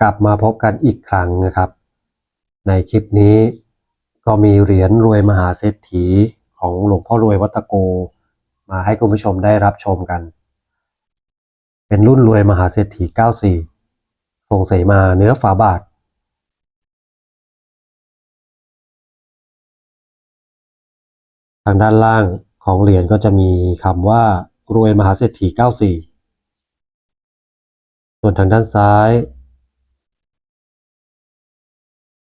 กลับมาพบกันอีกครั้งนะครับ ในคลิปนี้ก็มีเหรียญรวยมหาเศรษฐีของหลวงพ่อรวยวัตโก มาให้คุณผู้ชมได้รับชมกัน เป็นรุ่นรวยมหาเศรษฐี 94 ทรงเสมาเนื้อฝาบาท ทางด้านล่างของเหรียญก็จะมีคำว่ารวยมหาเศรษฐี 94 ส่วนทางด้านซ้าย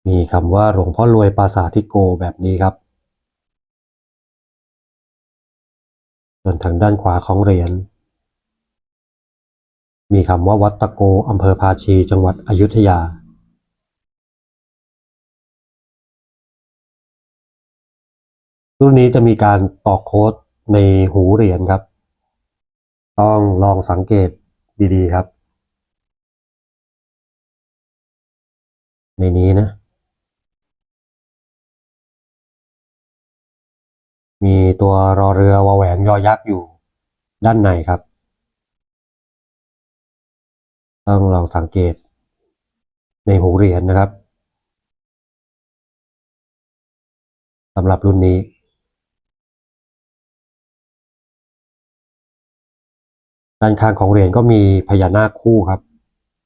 มีคำว่าหลวงพ่อรวยปราสาททิโกแบบนี้ครับ ส่วนทางด้านขวาของเหรียญ มีคำว่าวัดตะโกอำเภอภาชีจังหวัดอยุธยา รุ่นนี้จะมีการตอกโค้ดในหูเหรียญครับ ต้องลองสังเกตดีๆครับ ในนี้นะ มีตัวรอเรือวแหวนยอยักษ์อยู่ด้านในครับ ต้องลองสังเกตในหูเหรียญนะครับสำหรับรุ่นนี้ ด้านข้างของเหรียญก็มีพญานาคคู่ครับ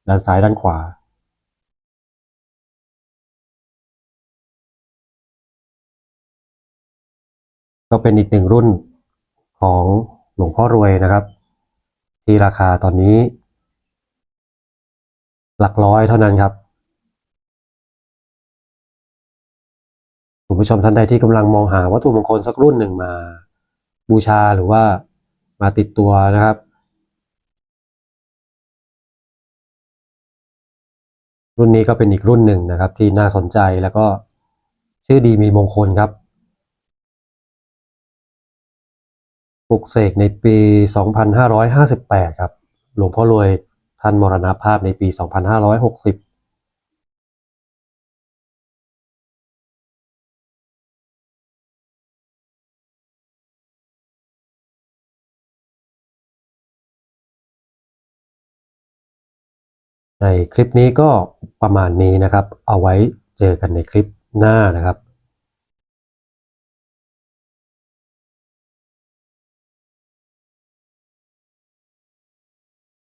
ด้านซ้ายด้านขวา ก็เป็นอีกหนึ่งรุ่นของหลวงพ่อรวยนะครับ ที่ราคาตอนนี้ หลักร้อยเท่านั้นครับคุณผู้ชมท่านใดที่กำลังมองหาวัตถุมงคลสักรุ่นหนึ่งมา บูชาหรือว่ามาติดตัวนะครับ รุ่นนี้ก็เป็นอีกรุ่นหนึ่งนะครับ ที่น่าสนใจแล้วก็ชื่อดีมีมงคลครับ ปลุกเสกในปี 2558 ครับ หลวงพ่อรวยท่านมรณภาพในปี 2560ในคลิปนี้ก็ประมาณนี้นะครับ เอาไว้เจอกันในคลิปหน้านะครับ